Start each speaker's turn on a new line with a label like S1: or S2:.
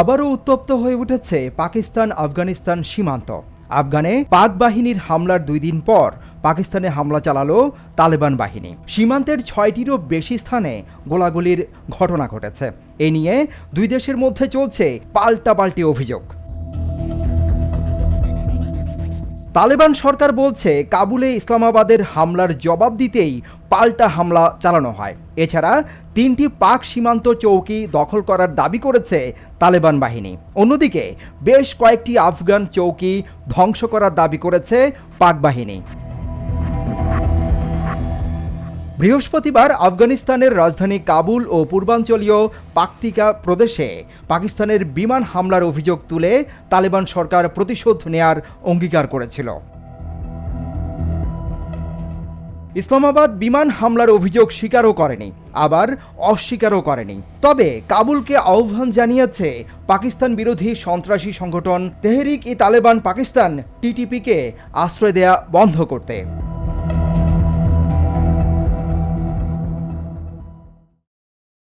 S1: আবারও উত্তপ্ত হয়ে উঠেছে পাকিস্তান আফগানিস্তান সীমান্ত। আফগানে পাক বাহিনীর হামলার দুই দিন পর পাকিস্তানে হামলা চালালো তালেবান বাহিনী। সীমান্তের ছয়টিরও বেশি স্থানে গোলাগুলির ঘটনা ঘটেছে। এ নিয়ে দুই দেশের মধ্যে চলছে পাল্টাপাল্টি অভিযোগ। তালেবান সরকার বলছে, কাবুলে ইসলামাবাদের হামলার জবাব দিতেই পাল্টা হামলা চালানো হয়। এছাড়া তিনটি পাক সীমান্ত চৌকি দখল করার দাবি করেছে তালেবান বাহিনী। অন্যদিকে বেশ কয়েকটি আফগান চৌকি ধ্বংস করার দাবি করেছে পাক বাহিনী। বৃহস্পতিবার আফগানিস্তানের রাজধানী কাবুল ও পূর্বাঞ্চলীয় পাকতিকা প্রদেশে পাকিস্তানের বিমান হামলার অভিযোগ তুলে তালেবান সরকার প্রতিশোধ নেয়ার অঙ্গীকার করেছিল। ইসলামাবাদ বিমান হামলার অভিযোগ স্বীকারও করেনি, আবার অস্বীকারও করেনি। তবে কাবুলকে আহ্বান জানিয়েছে পাকিস্তান বিরোধী সন্ত্রাসী সংগঠন তেহরিক ই তালেবান পাকিস্তান টিটিপিকে আশ্রয় দেয়া বন্ধ করতে।